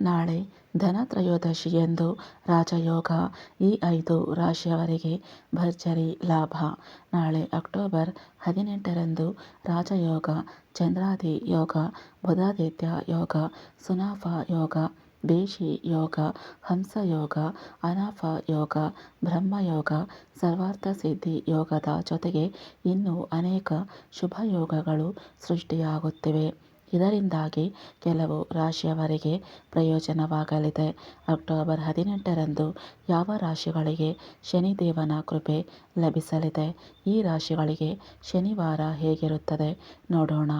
ನಾಳೆ ಧನತ್ರಯೋದಶಿಯಂದು ರಾಜಯೋಗ ಈ ಐದು ರಾಶಿಯವರಿಗೆ ಭರ್ಜರಿ ಲಾಭ. ನಾಳೆ ಅಕ್ಟೋಬರ್ ಹದಿನೆಂಟರಂದು ರಾಜಯೋಗ, ಚಂದ್ರಾದಿ ಯೋಗ, ಬುಧಾದಿತ್ಯ ಯೋಗ ಸುನಾಫ ಯೋಗ, ಬೇಷಿ ಯೋಗ ಹಂಸಯೋಗ ಅನಾಫ ಯೋಗ ಬ್ರಹ್ಮಯೋಗ ಸರ್ವಾರ್ಥಸಿದ್ಧಿ ಯೋಗದ ಜೊತೆಗೆ ಇನ್ನೂ ಅನೇಕ ಶುಭ ಯೋಗಗಳು ಸೃಷ್ಟಿಯಾಗುತ್ತಿವೆ. ಇದರಿಂದಾಗಿ ಕೆಲವು ರಾಶಿಯವರಿಗೆ ಪ್ರಯೋಜನವಾಗಲಿದೆ. ಅಕ್ಟೋಬರ್ ಹದಿನೆಂಟರಂದು ಯಾವ ರಾಶಿಗಳಿಗೆ ಶನಿದೇವನ ಕೃಪೆ ಲಭಿಸಲಿದೆ? ಈ ರಾಶಿಗಳಿಗೆ ಶನಿವಾರ ಹೇಗಿರುತ್ತದೆ? ನೋಡೋಣ.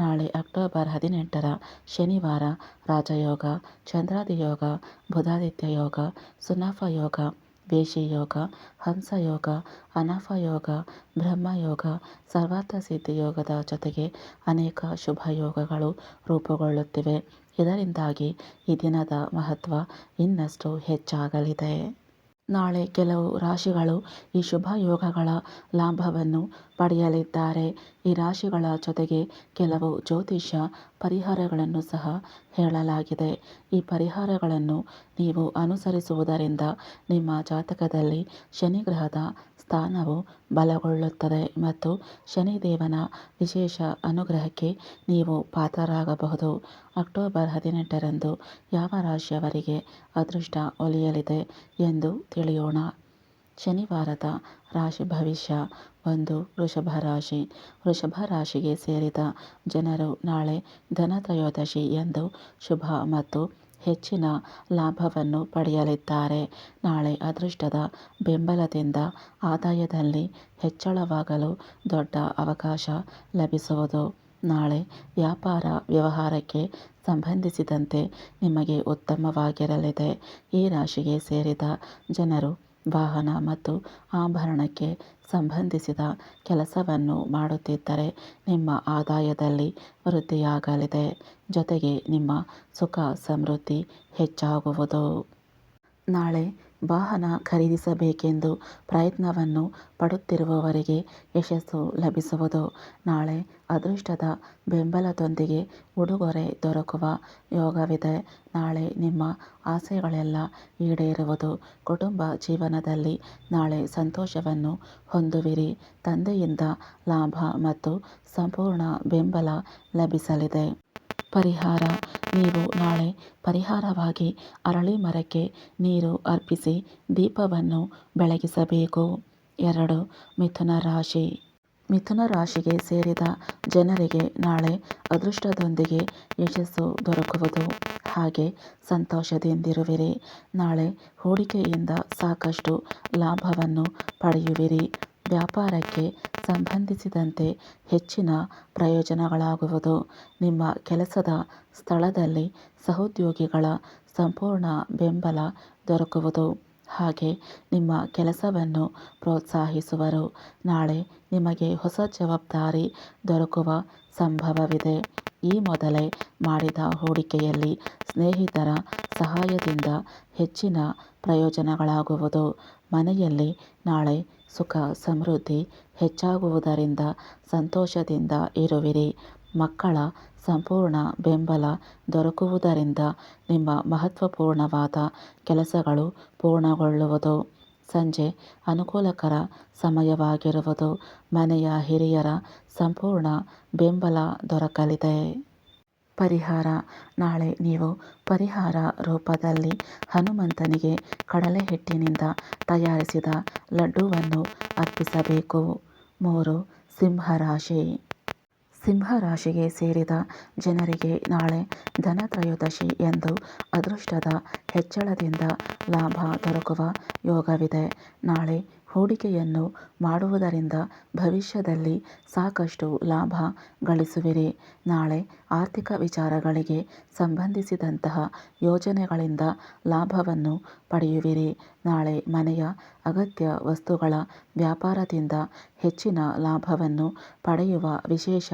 ನಾಳೆ ಅಕ್ಟೋಬರ್ ಹದಿನೆಂಟರ ಶನಿವಾರ ರಾಜಯೋಗ, ಚಂದ್ರಾದಿಯೋಗ, ಬುಧಾದಿತ್ಯ ಯೋಗ ಸುನಾಫ ಯೋಗ ಯೋಗ ಹಂಸಯೋಗ ಯೋಗ ಬ್ರಹ್ಮಯೋಗ, ಸರ್ವಾರ್ಥಸಿದ್ಧಿ ಯೋಗದ ಜೊತೆಗೆ ಅನೇಕ ಶುಭ ಯೋಗಗಳು ರೂಪುಗೊಳ್ಳುತ್ತಿವೆ. ಇದರಿಂದಾಗಿ ಈ ದಿನದ ಮಹತ್ವ ಇನ್ನಷ್ಟು ಹೆಚ್ಚಾಗಲಿದೆ. ನಾಳೆ ಕೆಲವು ರಾಶಿಗಳು ಈ ಶುಭ ಯೋಗಗಳ ಲಾಭವನ್ನು ಪಡೆಯಲಿದ್ದಾರೆ. ಈ ರಾಶಿಗಳ ಜೊತೆಗೆ ಕೆಲವು ಜ್ಯೋತಿಷ್ಯ ಪರಿಹಾರಗಳನ್ನು ಸಹ ಹೇಳಲಾಗಿದೆ. ಈ ಪರಿಹಾರಗಳನ್ನು ನೀವು ಅನುಸರಿಸುವುದರಿಂದ ನಿಮ್ಮ ಜಾತಕದಲ್ಲಿ ಶನಿ ಗ್ರಹದ ಸ್ಥಾನವು ಬಲಗೊಳ್ಳುತ್ತದೆ ಮತ್ತು ಶನಿದೇವನ ವಿಶೇಷ ಅನುಗ್ರಹಕ್ಕೆ ನೀವು ಪಾತ್ರರಾಗಬಹುದು. ಅಕ್ಟೋಬರ್ ಹದಿನೆಂಟರಂದು ಯಾವ ರಾಶಿಯವರಿಗೆ ಅದೃಷ್ಟ ಒಲಿಯಲಿದೆ ಎಂದು ತಿಳಿಯೋಣ. ಶನಿವಾರದ ರಾಶಿ ಭವಿಷ್ಯ ಒಂದು ವೃಷಭ ರಾಶಿ ವೃಷಭ ರಾಶಿಗೆ ಸೇರಿದ ಜನರು ನಾಳೆ ಧನತ್ರಯೋದಶಿ ಎಂದು ಶುಭ ಮತ್ತು ಹೆಚ್ಚಿನ ಲಾಭವನ್ನು ಪಡೆಯಲಿದ್ದಾರೆ. ನಾಳೆ ಅದೃಷ್ಟದ ಬೆಂಬಲದಿಂದ ಆದಾಯದಲ್ಲಿ ಹೆಚ್ಚಳವಾಗಲು ದೊಡ್ಡ ಅವಕಾಶ ಲಭಿಸುವುದು. ನಾಳೆ ವ್ಯಾಪಾರ ವ್ಯವಹಾರಕ್ಕೆ ಸಂಬಂಧಿಸಿದಂತೆ ನಿಮಗೆ ಉತ್ತಮವಾಗಿರಲಿದೆ. ಈ ರಾಶಿಗೆ ಸೇರಿದ ಜನರು ವಾಹನ ಮತ್ತು ಆಭರಣಕ್ಕೆ ಸಂಬಂಧಿಸಿದ ಕೆಲಸವನ್ನು ಮಾಡುತ್ತಿದ್ದರೆ ನಿಮ್ಮ ಆದಾಯದಲ್ಲಿ ವೃದ್ಧಿಯಾಗಲಿದೆ. ಜೊತೆಗೆ ನಿಮ್ಮ ಸುಖ ಸಮೃದ್ಧಿ ಹೆಚ್ಚಾಗುವುದು. ನಾಳೆ ವಾಹನ ಖರೀದಿಸಬೇಕೆಂದು ಪ್ರಯತ್ನವನ್ನು ಪಡುತ್ತಿರುವವರಿಗೆ ಯಶಸ್ಸು ಲಭಿಸುವುದು. ನಾಳೆ ಅದೃಷ್ಟದ ಬೆಂಬಲದೊಂದಿಗೆ ಉಡುಗೊರೆ ದೊರಕುವ ಯೋಗವಿದೆ. ನಾಳೆ ನಿಮ್ಮ ಆಸೆಗಳೆಲ್ಲ ಈಡೇರುವುದು. ಕುಟುಂಬ ಜೀವನದಲ್ಲಿ ನಾಳೆ ಸಂತೋಷವನ್ನು ಹೊಂದುವಿರಿ. ತಂದೆಯಿಂದ ಲಾಭ ಮತ್ತು ಸಂಪೂರ್ಣ ಬೆಂಬಲ ಲಭಿಸಲಿದೆ. ಪರಿಹಾರ. ನೀವು ನಾಳೆ ಪರಿಹಾರವಾಗಿ ಅರಳಿ ಮರಕ್ಕೆ ನೀರು ಅರ್ಪಿಸಿ ದೀಪವನ್ನು ಬೆಳಗಿಸಬೇಕು. ಎರಡು, ಮಿಥುನ ರಾಶಿ. ಮಿಥುನ ರಾಶಿಗೆ ಸೇರಿದ ಜನರಿಗೆ ನಾಳೆ ಅದೃಷ್ಟದೊಂದಿಗೆ ಯಶಸ್ಸು ದೊರಕುವುದು. ಹಾಗೆ ಸಂತೋಷದಿಂದಿರುವಿರಿ. ನಾಳೆ ಹೂಡಿಕೆಯಿಂದ ಸಾಕಷ್ಟು ಲಾಭವನ್ನು ಪಡೆಯುವಿರಿ. ವ್ಯಾಪಾರಕ್ಕೆ ಸಂಬಂಧಿಸಿದಂತೆ ಹೆಚ್ಚಿನ ಪ್ರಯೋಜನಗಳಾಗುವುದು. ನಿಮ್ಮ ಕೆಲಸದ ಸ್ಥಳದಲ್ಲಿ ಸಹೋದ್ಯೋಗಿಗಳ ಸಂಪೂರ್ಣ ಬೆಂಬಲ ದೊರಕುವುದು. ಹಾಗೆ ನಿಮ್ಮ ಕೆಲಸವನ್ನು ಪ್ರೋತ್ಸಾಹಿಸುವರು. ನಾಳೆ ನಿಮಗೆ ಹೊಸ ಜವಾಬ್ದಾರಿ ದೊರಕುವ ಸಂಭವವಿದೆ. ಈ ಮೊದಲೇ ಮಾಡಿದ ಹೂಡಿಕೆಯಲ್ಲಿ ಸ್ನೇಹಿತರ ಸಹಾಯದಿಂದ ಹೆಚ್ಚಿನ ಪ್ರಯೋಜನಗಳಾಗುವುದು. ಮನೆಯಲ್ಲಿ ನಾಳೆ ಸುಖ, ಸಮೃದ್ಧಿ ಹೆಚ್ಚಾಗುವುದರಿಂದ ಸಂತೋಷದಿಂದ ಇರುವಿರಿ. ಮಕ್ಕಳ ಸಂಪೂರ್ಣ ಬೆಂಬಲ ದೊರಕುವುದರಿಂದ ನಿಮ್ಮ ಮಹತ್ವಪೂರ್ಣವಾದ ಕೆಲಸಗಳು ಪೂರ್ಣಗೊಳ್ಳುವುದು. ಸಂಜೆ ಅನುಕೂಲಕರ ಸಮಯವಾಗಿರುವುದು. ಮನೆಯ ಹಿರಿಯರ ಸಂಪೂರ್ಣ ಬೆಂಬಲ ದೊರಕಲಿದೆ. ಪರಿಹಾರ. ನಾಳೆ ನೀವು ಪರಿಹಾರ ರೂಪದಲ್ಲಿ ಹನುಮಂತನಿಗೆ ಕಡಲೆ ಹಿಟ್ಟಿನಿಂದ ತಯಾರಿಸಿದ ಲಡ್ಡುವನ್ನು ಅರ್ಪಿಸಬೇಕು. ಮೂರು, ಸಿಂಹರಾಶಿ. ಸಿಂಹರಾಶಿಗೆ ಸೇರಿದ ಜನರಿಗೆ ನಾಳೆ ಧನತ್ರಯೋದಶಿ ಎಂದು ಅದೃಷ್ಟದ ಹೆಚ್ಚಳದಿಂದ ಲಾಭ ದೊರಕುವ ಯೋಗವಿದೆ. ನಾಳೆ ಹೂಡಿಕೆಯನ್ನು ಮಾಡುವುದರಿಂದ ಭವಿಷ್ಯದಲ್ಲಿ ಸಾಕಷ್ಟು ಲಾಭ ಗಳಿಸುವಿರಿ. ನಾಳೆ ಆರ್ಥಿಕ ವಿಚಾರಗಳಿಗೆ ಸಂಬಂಧಿಸಿದಂತಹ ಯೋಜನೆಗಳಿಂದ ಲಾಭವನ್ನು ಪಡೆಯುವಿರಿ. ನಾಳೆ ಮನೆಯ ಅಗತ್ಯ ವಸ್ತುಗಳ ವ್ಯಾಪಾರದಿಂದ ಹೆಚ್ಚಿನ ಲಾಭವನ್ನು ಪಡೆಯುವ ವಿಶೇಷ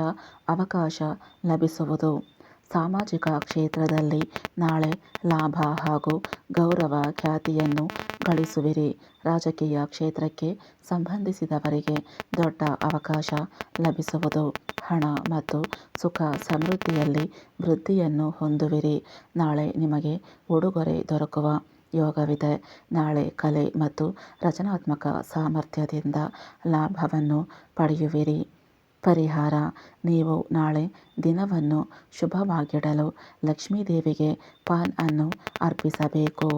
ಅವಕಾಶ ಲಭಿಸುವುದು. ಸಾಮಾಜಿಕ ಕ್ಷೇತ್ರದಲ್ಲಿ ನಾಳೆ ಲಾಭ ಹಾಗೂ ಗೌರವ ಖ್ಯಾತಿಯನ್ನು ಗಳಿಸುವಿರಿ. ರಾಜಕೀಯ ಕ್ಷೇತ್ರಕ್ಕೆ ಸಂಬಂಧಿಸಿದವರಿಗೆ ದೊಡ್ಡ ಅವಕಾಶ ಲಭಿಸುವುದು ಹಣ ಮತ್ತು ಸುಖ ಸಮೃದ್ಧಿಯಲ್ಲಿ ವೃದ್ಧಿಯನ್ನು ಹೊಂದುವಿರಿ. ನಾಳೆ ನಿಮಗೆ ಉಡುಗೊರೆ ದೊರಕುವ ಯೋಗವಿದೆ. ನಾಳೆ ಕಲೆ ಮತ್ತು ರಚನಾತ್ಮಕ ಸಾಮರ್ಥ್ಯದಿಂದ ಲಾಭವನ್ನು ಪಡೆಯುವಿರಿ. ಪರಿಹಾರ. ನೀವು ನಾಳೆ ದಿನವನ್ನು ಶುಭವಾಗಿಡಲು ಲಕ್ಷ್ಮೀದೇವಿಗೆ ಪಾನ್ ಅನ್ನು ಅರ್ಪಿಸಬೇಕು.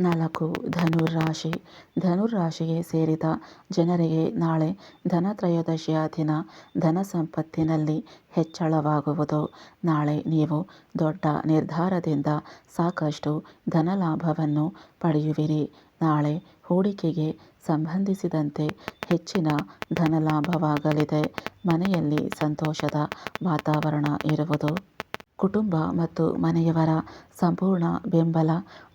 ನಾಲ್ಕು ಧನುರಾಶಿ ಧನುರಾಶಿಗೆ ಸೇರಿದ ಜನರಿಗೆ ನಾಳೆ ಧನತ್ರಯೋದಶಿಯ ದಿನ. ಧನ ಸಂಪತ್ತಿನಲ್ಲಿ ಹೆಚ್ಚಳವಾಗುವುದು. ನಾಳೆ ನೀವು ದೊಡ್ಡ ನಿರ್ಧಾರದಿಂದ ಸಾಕಷ್ಟು ಧನಲಾಭವನ್ನು ಪಡೆಯುವಿರಿ. ನಾಳೆ ಹೂಡಿಕೆಗೆ ಸಂಬಂಧಿಸಿದಂತೆ ಹೆಚ್ಚಿನ ಧನಲಾಭವಾಗಲಿದೆ. ಮನೆಯಲ್ಲಿ ಸಂತೋಷದ ವಾತಾವರಣ ಇರುವುದು. ಕುಟುಂಬ ಮತ್ತು ಮನೆಯವರ ಸಂಪೂರ್ಣ ಬೆಂಬಲ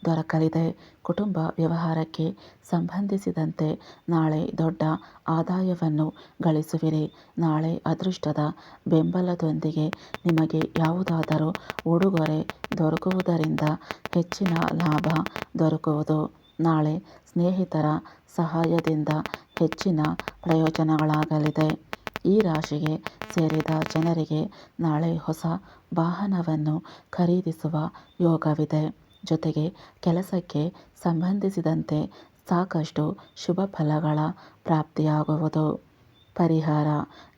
ದೊರಕಲಿದೆ. ಕುಟುಂಬ ವ್ಯವಹಾರಕ್ಕೆ ಸಂಬಂಧಿಸಿದಂತೆ ನಾಳೆ ದೊಡ್ಡ ಆದಾಯವನ್ನು ಗಳಿಸುವಿರಿ. ನಾಳೆ ಅದೃಷ್ಟದ ಬೆಂಬಲದೊಂದಿಗೆ ನಿಮಗೆ ಯಾವುದಾದರೂ ಉಡುಗೊರೆ ದೊರಕುವುದರಿಂದ ಹೆಚ್ಚಿನ ಲಾಭ ದೊರಕುವುದು. ನಾಳೆ ಸ್ನೇಹಿತರ ಸಹಾಯದಿಂದ ಹೆಚ್ಚಿನ ಪ್ರಯೋಜನಗಳಾಗಲಿದೆ. ಈ ರಾಶಿಗೆ ಸೇರಿದ ಜನರಿಗೆ ನಾಳೆ ಹೊಸ ವಾಹನವನ್ನು ಖರೀದಿಸುವ ಯೋಗವಿದೆ. ಜೊತೆಗೆ ಕೆಲಸಕ್ಕೆ ಸಂಬಂಧಿಸಿದಂತೆ ಸಾಕಷ್ಟು ಶುಭ ಫಲಗಳ ಪ್ರಾಪ್ತಿಯಾಗುವುದು. ಪರಿಹಾರ.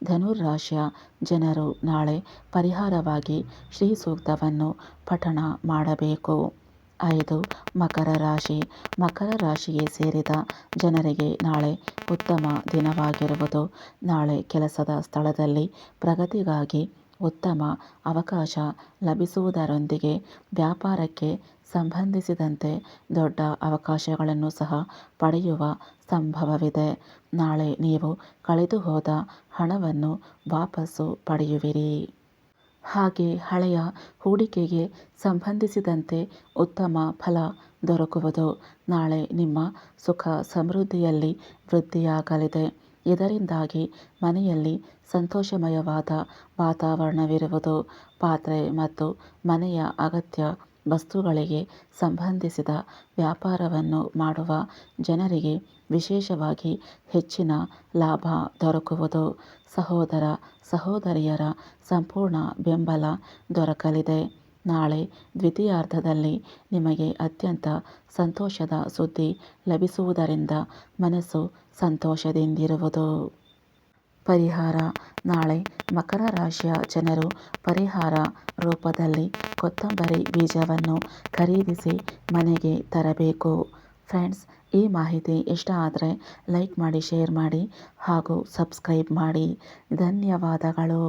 ಧನುರಾಶಿಯ ಜನರು ನಾಳೆ ಪರಿಹಾರವಾಗಿ ಶ್ರೀ ಸೂಕ್ತವನ್ನು ಪಠಣ ಮಾಡಬೇಕು. ಐದು ಮಕರ ರಾಶಿ, ಮಕರ ರಾಶಿಗೆ ಸೇರಿದ ಜನರಿಗೆ ನಾಳೆ ಉತ್ತಮ ದಿನವಾಗಿರುವುದು. ನಾಳೆ ಕೆಲಸದ ಸ್ಥಳದಲ್ಲಿ ಪ್ರಗತಿಗಾಗಿ ಉತ್ತಮ ಅವಕಾಶ ಲಭಿಸುವುದರೊಂದಿಗೆ ವ್ಯಾಪಾರಕ್ಕೆ ಸಂಬಂಧಿಸಿದಂತೆ ದೊಡ್ಡ ಅವಕಾಶಗಳನ್ನು ಸಹ ಪಡೆಯುವ ಸಂಭವವಿದೆ. ನಾಳೆ ನೀವು ಕಳೆದುಹೋದ ಹಣವನ್ನು ವಾಪಸ್ಸು ಪಡೆಯುವಿರಿ. ಹಾಗೆ ಹಳೆಯ ಹೂಡಿಕೆಗೆ ಸಂಬಂಧಿಸಿದಂತೆ ಉತ್ತಮ ಫಲ ದೊರಕುವುದು. ನಾಳೆ ನಿಮ್ಮ ಸುಖ ಸಮೃದ್ಧಿಯಲ್ಲಿ ವೃದ್ಧಿಯಾಗಲಿದೆ. ಇದರಿಂದಾಗಿ ಮನೆಯಲ್ಲಿ ಸಂತೋಷಮಯವಾದ ವಾತಾವರಣವಿರುವುದು. ಪಾತ್ರೆ ಮತ್ತು ಮನೆಯ ಅಗತ್ಯ ವಸ್ತುಗಳಿಗೆ ಸಂಬಂಧಿಸಿದ ವ್ಯಾಪಾರವನ್ನು ಮಾಡುವ ಜನರಿಗೆ ವಿಶೇಷವಾಗಿ ಹೆಚ್ಚಿನ ಲಾಭ ದೊರಕುವುದು. ಸಹೋದರ ಸಹೋದರಿಯರ ಸಂಪೂರ್ಣ ಬೆಂಬಲ ದೊರಕಲಿದೆ. ನಾಳೆ ದ್ವಿತೀಯಾರ್ಧದಲ್ಲಿ ನಿಮಗೆ ಅತ್ಯಂತ ಸಂತೋಷದ ಸುದ್ದಿ ಲಭಿಸುವುದರಿಂದ ಮನಸ್ಸು ಸಂತೋಷದಿಂದಿರುವುದು. ಪರಿಹಾರ. ನಾಳೆ ಮಕರ ರಾಶಿಯ ಜನರು ಪರಿಹಾರ ರೂಪದಲ್ಲಿ ಕೊತ್ತಂಬರಿ ಬೀಜವನ್ನು ಖರೀದಿಸಿ ಮನೆಗೆ ತರಬೇಕು. ಫ್ರೆಂಡ್ಸ್, ಈ ಮಾಹಿತಿ ಇಷ್ಟ ಆದರೆ ಲೈಕ್ ಮಾಡಿ, ಶೇರ್ ಮಾಡಿ ಹಾಗೂ ಸಬ್ಸ್ಕ್ರೈಬ್ ಮಾಡಿ. ಧನ್ಯವಾದಗಳು.